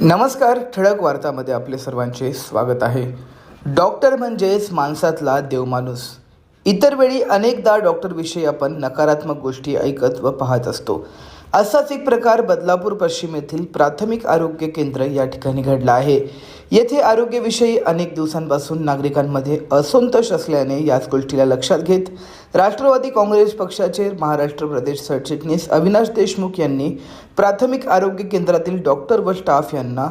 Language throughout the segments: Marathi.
नमस्कार ठळक वार्तामध्ये आपले सर्वांचे स्वागत आहे. डॉक्टर म्हणजेच माणसातला देवमाणूस. इतर वेळी अनेकदा डॉक्टरविषयी आपण नकारात्मक गोष्टी ऐकत व पाहत असतो. असाच एक प्रकार बदलापूर पश्चिम येथील प्राथमिक आरोग्य केंद्र या ठिकाणी घडला आहे. येथे आरोग्यविषयी अनेक दिवसांपासून नागरिकांमध्ये असंतोष असल्याने याच गोष्टीला लक्षात घेत राष्ट्रवादी काँग्रेस पक्षाचे महाराष्ट्र प्रदेश सरचिटणीस अविनाश देशमुख यांनी प्राथमिक आरोग्य केंद्रातील डॉक्टर व स्टाफ यांना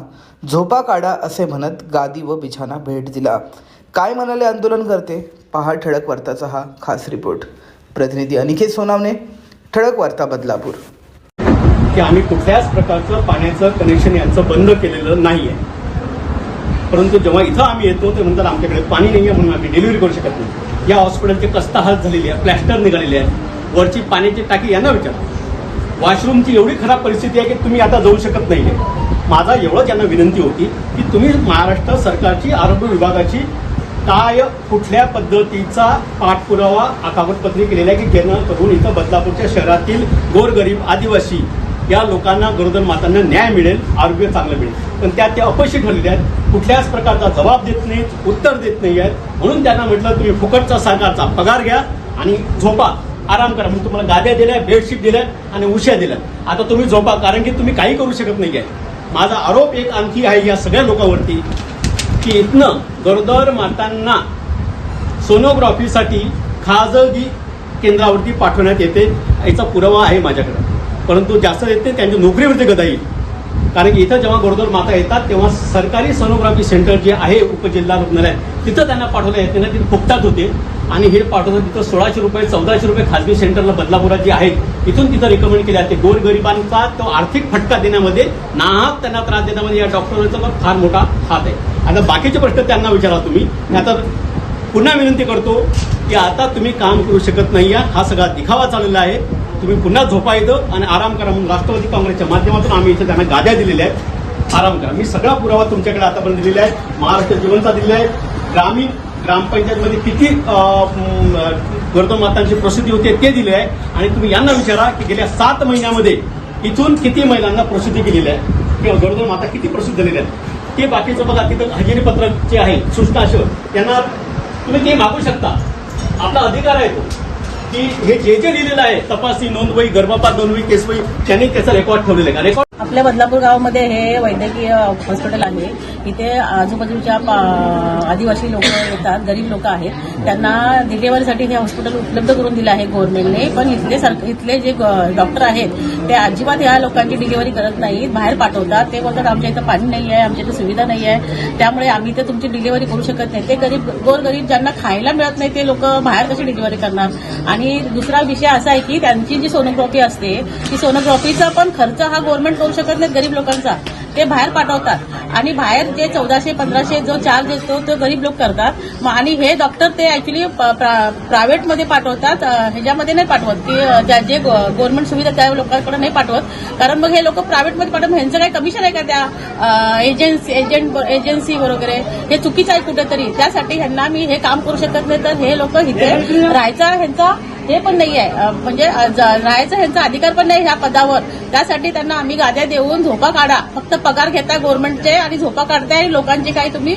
झोपा काढा असे म्हणत गादी व बिछाना भेट दिला. काय म्हणाले आंदोलन करते? पहा ठळक वार्ताचा हा खास रिपोर्ट. प्रतिनिधी अनिकेत सोनावणे ठळक वार्ता बदलापूर. की आम्ही कुठल्याच प्रकारचं पाण्याचं कनेक्शन यांचं बंद केलेलं नाही आहे परंतु जेव्हा इथं आम्ही येतो ते म्हणतात आमच्याकडे पाणी नाही आहे म्हणून आम्ही डिलिव्हरी करू शकत नाही. या हॉस्पिटलचे कस्ता हात झालेली आहे प्लॅस्टर निघालेली आहे. वरची पाण्याची टाकी यांना विचारा. वॉशरूमची एवढी खराब परिस्थिती आहे की तुम्ही आता जाऊ शकत नाही आहे माझा एवढंच यांना विनंती होती की तुम्ही महाराष्ट्र सरकारची आरोग्य विभागाची काय कुठल्या पद्धतीचा पाठपुरावा कागदपत्री केलेला आहे की जेणेकरून इथं बदलापूरच्या शहरातील गोरगरीब आदिवासी या लोकांना गरोदर मातांना न्याय मिळेल आरोग्य चांगलं मिळेल. पण त्या त्या अपयशी ठरलेल्या आहेत कुठल्याच प्रकारचा जबाब देत नाहीत उत्तर देत नाही आहेत. म्हणून त्यांना म्हटलं तुम्ही फुकटचा सरकारचा पगार घ्या आणि झोपा. आराम करा. म्हणून तुम्हाला गाद्या दिल्या बेडशीट दिल्या आणि उश्या दिल्या. आता तुम्ही झोपा कारण की तुम्ही काही करू शकत नाही आहे माझा आरोप एक आणखी आहे या सगळ्या लोकांवरती की इथनं गरोदर मातांना सोनोग्राफीसाठी खाजगी केंद्रावरती पाठवण्यात येते. याचा पुरावा आहे माझ्याकडे. परंतु जास्त येत नाही त्यांच्या नोकरीवरती गदा येईल. कारण की इथं जेव्हा गरोदर माता येतात तेव्हा सरकारी सोनोग्राफी सेंटर जे आहे उपजिल्हा रुग्णालय तिथं त्यांना पाठवलं येते ना तिथे फुकतात होते. आणि हे पाठवलं तिथं सोळाशे रुपये चौदाशे रुपये खाजगी सेंटरला बदलापुरात जे आहेत तिथून तिथं रिकमेंड केले जाते. गोरगरिबांचा तो आर्थिक फटका देण्यामध्ये नाहक त्यांना त्रास देण्यामध्ये या डॉक्टरांचा पण फार मोठा हात आहे. आता बाकीचे प्रश्न त्यांना विचारा तुम्ही. आता पुन्हा विनंती करतो की आता तुम्ही काम करू शकत नाही आहे हा सगळा दिखावा चाललेला आहे. तुम्ही पुन्हा झोपा येतं आणि आराम करा म्हणून राष्ट्रवादी काँग्रेसच्या माध्यमातून आम्ही इथे त्यांना गाद्या दिलेल्या आहेत. आराम करा. मी सगळा पुरावा तुमच्याकडे आतापर्यंत दिलेला आहे. महाराष्ट्र जीवनचा दिलेला आहे. ग्रामीण ग्रामपंचायतमध्ये किती गरोदर मातांची प्रसिद्धी होते ते दिले आहे. आणि तुम्ही यांना विचारा की गेल्या सात महिन्यामध्ये इथून किती महिलांना प्रसिद्धी केलेली आहे? किंवा गरोदर माता किती प्रसिद्ध झालेल्या आहेत? ते बाकीचं बघा तिथं हजेरी पत्रक जे आहे सूचनाशय त्यांना तुम्ही ते मागू शकता. आपला अधिकार आहे तो. की हे जे जे लिहिलेलं आहे तपासणी नोंदवही गर्भपात नोंदवही केसवही त्यांनी त्याचा रेकॉर्ड ठेवलेला आहे. रेकॉर्ड आपल्या बदलापूर गावामध्ये हे वैद्यकीय हॉस्पिटल आहे. इथे आजूबाजूच्या पा- आदिवासी लोक येतात गरीब लोक आहेत. त्यांना डिलिव्हरीसाठी हे हॉस्पिटल उपलब्ध करून दिलं आहे गव्हर्नमेंटने. पण इथले सर इथले जे ग- डॉक्टर आहेत ते अजिबात या लोकांची डिलिव्हरी करत नाहीत. बाहेर पाठवतात. ते बोलतात आमच्या इथं पाणी नाही आहे आमच्या इथं सुविधा नाही आहे त्यामुळे आम्ही ते तुमची डिलिव्हरी करू शकत नाही. ते गरीब गोरगरीब ज्यांना खायला मिळत नाही ते लोक बाहेर कशी डिलिव्हरी करणार? आणि दुसरा विषय असा आहे की त्यांची जी सोनोग्राफी असते ती सोनोग्राफीचा पण खर्च हा गव्हर्नमेंट करू शकत नाहीत गरीब लोकांचा. ते बाहेर पाठवतात. आणि बाहेर जे चौदाशे पंधराशे जो चार्ज येतो तो गरीब लोक करतात. मग आणि हे डॉक्टर ते ऍक्च्युली प्रायव्हेटमध्ये पाठवतात. ह्याच्यामध्ये नाही पाठवत. की ज्या जे गव्हर्नमेंट सुविधा त्या लोकांकडे नाही पाठवत. कारण मग हे लोक प्रायव्हेटमध्ये पाठवत ह्यांचं काही कमिशन आहे का त्या एजन्सी एजंट एजन्सी वगैरे? हे चुकीचं आहे कुठेतरी. त्यासाठी ह्यांना मी हे काम करू शकत नाही. तर हे लोक इथे राहायचा. ह्यांचा हे पण नाही आहे म्हणजे अं, राहायचा ह्यांचा अधिकार पण नाही ह्या पदावर. त्यासाठी त्यांना आम्ही गाद्या देऊन झोपा काढा. फक्त पगार घेता गव्हर्नमेंटचे आणि झोपा काढताय आणि लोकांची काही तुम्ही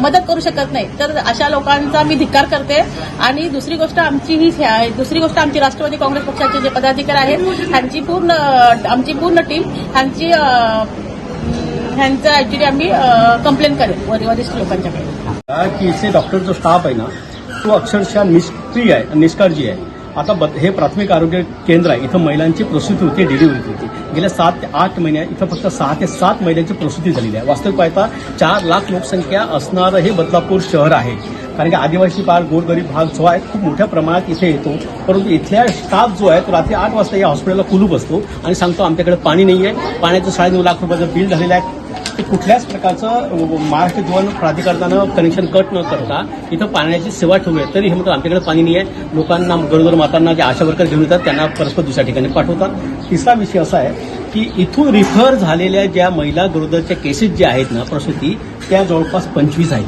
मदत करू शकत नाही. तर अशा लोकांचा मी धिक्कार करते. आणि दुसरी गोष्ट आमची ही दुसरी गोष्ट आमची राष्ट्रवादी काँग्रेस पक्षाचे जे पदाधिकारी आहेत ह्यांची पूर्ण आमची पूर्ण टीम ह्यांची ह्यांचं ऍक्च्युली आम्ही कंप्लेंट करेल वरिष्ठ लोकांच्याकडे. की इथे डॉक्टर जो स्टाफ आहे ना तो अक्षरशः निष्क्रिय आहे निष्काळजी आहे. आता ब हे प्राथमिक आरोग्य केंद्र आहे. इथं महिलांची प्रसूती होती डिलिव्हरी होती. गेल्या सात ते आठ महिन्या इथं फक्त सहा ते सात महिलांची प्रसूती झालेली आहे. वास्तविक पाहता चार लाख लोकसंख्या असणारं हे बदलापूर शहर आहे. कारण की आदिवासी भाग गोरगरीब भाग जो आहे खूप मोठ्या प्रमाणात इथे येतो. परंतु इथल्या स्टाफ जो आहे तो रात्री आठ वाजता या हॉस्पिटलला कुलूप असतो आणि सांगतो आमच्याकडे पाणी नाही आहे पाण्याचं साडेनऊ लाख रुपयाचं बिल झालेलं आहे. कुठल्याच प्रकारचं महाराष्ट्र जीवन प्राधिकरणानं कनेक्शन कट न करता इथं पाण्याची सेवा ठेवूया आहे तरी हे म्हणतात आमच्याकडे पाणी नाही आहे लोकांना गरोदर मातांना जे आशा वर्कर घेऊन येतात त्यांना परस्पर दुसऱ्या ठिकाणी पाठवतात. तिसरा विषय असा आहे की इथून रिफर झालेल्या ज्या महिला गरोदरच्या केसेस ज्या आहेत ना प्रसूती त्या जवळपास पंचवीस आहेत.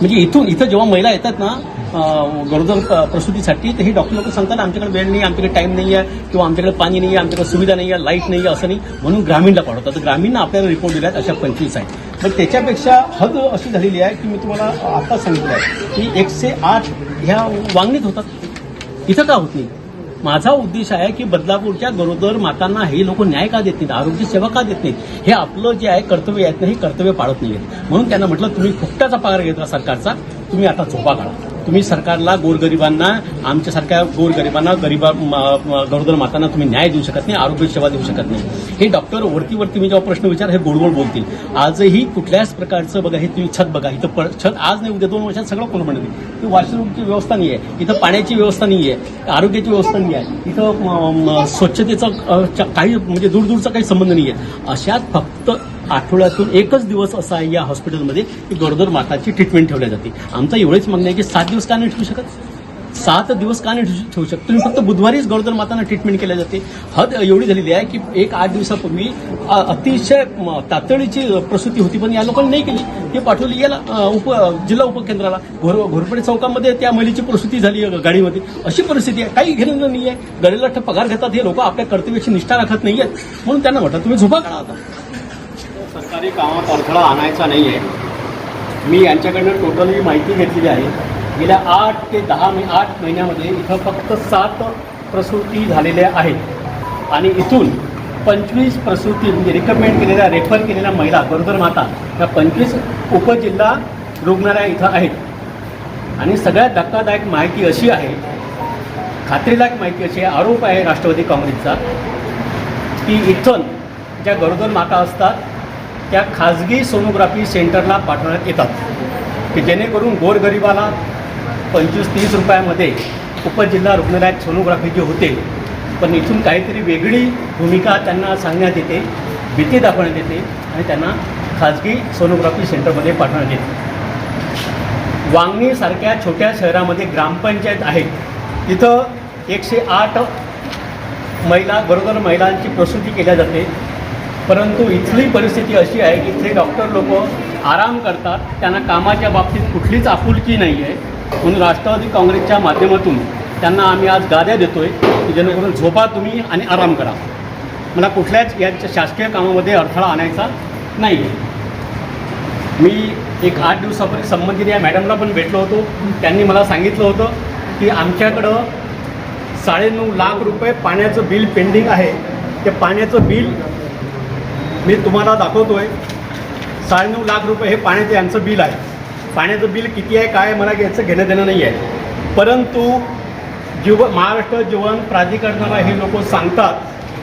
म्हणजे इथून इथं जेव्हा महिला येतात ना गरोदर प्रसूतीसाठी तर हे डॉक्टर लोक सांगतात आमच्याकडे वेळ नाही आमच्याकडे टाईम नाही आहे किंवा आमच्याकडे पाणी नाही आहे आमच्याकडे सुविधा नाही आहे लाइट नाही आहे असं नाही. म्हणून ग्रामीणला पाठवतात. तर ग्रामीणला आपल्याला रिपोर्ट दिला अशा पंचवीस आहेत. पण त्याच्यापेक्षा हद अशी झालेली आहे की मी तुम्हाला आता सांगितलं आहे की एकशे आठ ह्या वांगणीत होतात. इथं का होत नाही? माझा उद्देश आहे की बदलापूरच्या गरोदर मातांना हे लोक न्याय का देत नाहीत? आरोग्य सेवा का देत नाहीत? हे आपलं जे आहे कर्तव्य आहेत ना हे कर्तव्य पाळत आहेत म्हणून त्यांना म्हटलं तुम्ही फुकटाचा पगार घेतला सरकारचा. तुम्ही आता झोपा काढा. तुम्ही सरकारला गोरगरिबांना आमच्यासारख्या गोरगरिबांना गरीबा म- गरोदर मातांना तुम्ही न्याय देऊ शकत नाही आरोग्य सेवा देऊ शकत नाही. हे डॉक्टर वरती वरती मी जेव्हा प्रश्न विचार हे गोडगोड बोलतील. आजही कुठल्याच प्रकारचं बघा हे तुम्ही छत बघा इथं छत आज नाही उद्या दोन वर्षात सगळं कोण म्हणते वॉशरूमची व्यवस्था नाही आहे इथं पाण्याची व्यवस्था नाही आहे आरोग्याची व्यवस्था नाही आहे इथं स्वच्छतेचा काही म्हणजे दूरदूरचा काही संबंध नाही आहे अशात फक्त आठवड्यातून एकच दिवस असा आहे या हॉस्पिटलमध्ये की गरोदर माताची ट्रीटमेंट ठेवल्या जाते. आमचं एवढेच म्हणणं आहे की सात दिवस का नाही ठेवू शकत? सात दिवस का नाही ठेवू- ठेवू शकत? तुम्ही फक्त बुधवारीच गरोदर मातांना ट्रीटमेंट केल्या जाते. हद एवढी झालेली आहे की एक आठ दिवसापूर्वी अतिशय तातडीची प्रसूती होती पण या लोकांनी नाही केली. ती पाठवली याला उप जिल्हा उपकेंद्राला. घोर घोरपडे चौकामध्ये त्या महिलेची प्रसूती झाली गाडीमध्ये. अशी परिस्थिती आहे. काही घेणं नाही आहे गडीला पगार घेतात. हे लोक आपल्या कर्तव्याची निष्ठा राखत नाही आहेत म्हणून त्यांना म्हटलं तुम्ही झोपा काढा आता. सरकारी कामात अडथळा आणायचा नाही आहे मी यांच्याकडनं टोटली माहिती घेतलेली आहे. गेल्या आठ ते दहा मे आठ महिन्यामध्ये इथं फक्त सात प्रसूती झालेल्या आहेत. आणि इथून पंचवीस प्रसूती म्हणजे रिकमेंड केलेल्या रेफर केलेल्या महिला गरोदर माता या पंचवीस उपजिल्हा रुग्णालय इथं आहेत. आणि सगळ्यात धक्कादायक माहिती अशी आहे खात्रीदायक माहिती अशी आरोप आहे राष्ट्रवादी काँग्रेसचा की इथून ज्या गरोदर माता असतात त्या खाजगी सोनोग्राफी सेंटरला पाठवण्यात येतात की जेणेकरून गोरगरिबाला पंचवीस तीस रुपयामध्ये उपजिल्हा रुग्णालयात सोनोग्राफी जी होते पण इथून काहीतरी वेगळी भूमिका त्यांना सांगण्यात येते भीती दाखवण्यात येते आणि त्यांना खाजगी सोनोग्राफी सेंटरमध्ये पाठवण्यात येते. वांगणीसारख्या छोट्या शहरामध्ये ग्रामपंचायत आहे. तिथं एकशे आठ महिला गरोदर महिलांची प्रसूती केल्या जाते. परंतु इथली परिस्थिती अशी आहे की इथले डॉक्टर लोक आराम करतात त्यांना कामाच्या बाबतीत कुठलीच आपुलकी नाही आहे म्हणून राष्ट्रवादी काँग्रेसच्या माध्यमातून त्यांना आम्ही आज गाद्या देतो आहे की जेणेकरून झोपा तुम्ही आणि आराम करा. मला कुठल्याच याच्या शासकीय कामामध्ये अडथळा आणायचा नाही आहे मी एक आठ दिवसापूर्वी संबंधित या मॅडमला पण भेटलो होतो. त्यांनी मला सांगितलं होतं की आमच्याकडं साडेनऊ लाख रुपये पाण्याचं बिल पेंडिंग आहे. ते पाण्याचं बिल मी तुम्हाला दाखवतो आहे साडेनऊ लाख रुपये हे पाण्याचं यांचं बिल आहे. पाण्याचं बिल किती आहे काय मला याचं घेणं देणं नाही आहे. परंतु जीव महाराष्ट्र जीवन प्राधिकरणाला हे लोक सांगतात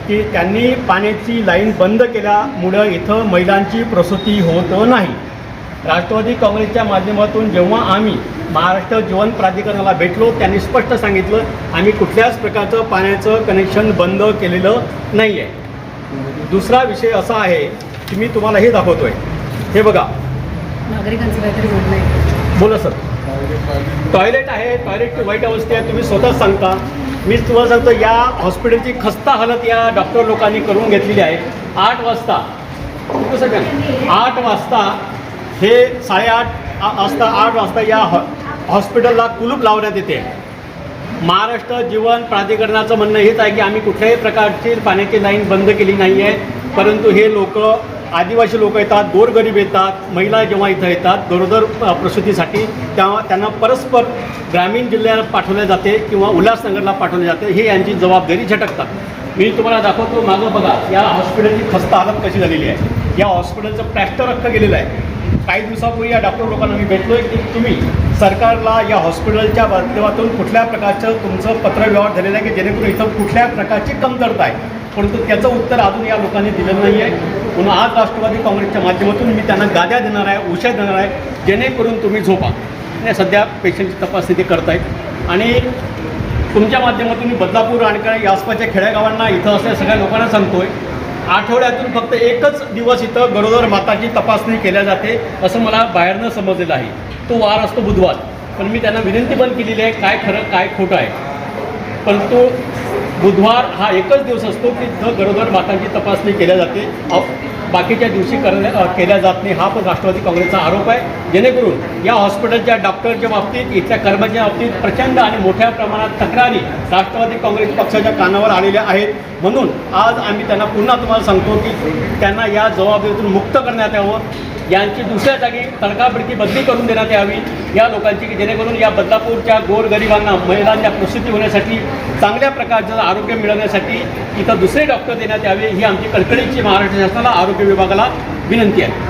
की त्यांनी पाण्याची लाईन बंद केल्यामुळं इथं महिलांची प्रसूती होत नाही. राष्ट्रवादी काँग्रेसच्या माध्यमातून जेव्हा आम्ही महाराष्ट्र जीवन प्राधिकरणाला भेटलो त्यांनी स्पष्ट सांगितलं आम्ही कुठल्याच प्रकारचं पाण्याचं कनेक्शन बंद केलेलं नाही आहे दुसरा विषय असा आहे की मी तुम्हाला हे दाखवतोय. हे बघा. नागरिकांचं काहीतरी म्हणणं आहे. बोला सर. टॉयलेट आहे टॉयलेटची वाईट अवस्था आहे तुम्ही स्वतःच सांगता. मी तुम्हाला सांगतो या हॉस्पिटलची खस्ता हालत या डॉक्टर लोकांनी करून घेतलेली आहे. आठ वाजता? आठ वाजता हे साडेआठ वाजता आठ वाजता या हॉ हॉस्पिटलला कुलूप लावण्यात येते. महाराष्ट्र जीवन प्राधिकरणाचं म्हणणं हेच आहे की आम्ही कुठल्याही प्रकारची पाण्याची लाईन बंद केली नाही आहे. परंतु हे लोक आदिवासी लोक येतात गोरगरीब येतात महिला जेव्हा इथं येतात गरोदर प्रसूतीसाठी तेव्हा त्यांना परस्पर ग्रामीण जिल्ह्याला पाठवले जाते किंवा उल्हासनगरला पाठवले जाते हे यांची जबाबदारी झटकतात. मी तुम्हाला दाखवतो मागं बघा या हॉस्पिटलची खस्ता हालत कशी झालेली आहे. या हॉस्पिटलचं प्लॅस्टर अख्खं गेलेलं आहे. काही दिवसापूर्वी या डॉक्टर लोकांना मी भेटलोय की तुम्ही सरकारला या हॉस्पिटलच्या माध्यमातून कुठल्या प्रकारचं तुमचं पत्रव्यवहार झालेलं आहे की जेणेकरून इथं कुठल्या प्रकारची कमतरता आहे? परंतु त्याचं उत्तर अजून या लोकांनी दिलेलं नाही आहे म्हणून आज राष्ट्रवादी काँग्रेसच्या माध्यमातून मी त्यांना गाद्या देणार आहे उशा देणार आहे जेणेकरून तुम्ही झोपा. आणि सध्या पेशंटची तपासणी ते करतायत. आणि तुमच्या माध्यमातून मी बदलापूर आणि आसपासच्या खेड्यागावांना इथं असल्या सगळ्या लोकांना सांगतोय आठवड्यातून फक्त एकच दिवस इथं गरोदर माताची तपासणी केल्या जाते असं मला बाहेरनं समजलेलं आहे. तो वार असतो बुधवार. पण मी त्यांना विनंती पण केलेली आहे काय खरं काय खोटं आहे. परंतु बुधवार हा एकच दिवस असतो की जो गरोदर मातांची तपासणी केल्या जाते. बाकीच्या दिवशी करण्या केल्या जात नाही. हा पण राष्ट्रवादी काँग्रेसचा आरोप आहे. जेणेकरून या हॉस्पिटलच्या डॉक्टरच्या बाबतीत इथल्या कर्मचाऱ्यांच्या बाबतीत प्रचंड आणि मोठ्या प्रमाणात तक्रारी राष्ट्रवादी काँग्रेस पक्षाच्या कानावर आलेल्या आहेत. म्हणून आज आम्ही त्यांना पुन्हा तुम्हाला सांगतो की त्यांना या जबाबदारीतून मुक्त करण्यात यावं. यांची दुसऱ्या जागी तडकाफडकी बदली करून देण्यात यावी. या लोकांची की जेणेकरून या बदलापूरच्या गोरगरिबांना महिलांच्या प्रसूती होण्यासाठी चांगल्या प्रकारचं आरोग्य मिळवण्यासाठी इथं दुसरे डॉक्टर देण्यात यावे ही आमची कडकडीची महाराष्ट्र शासनाला आरोग्य विभागाला विनंती आहे.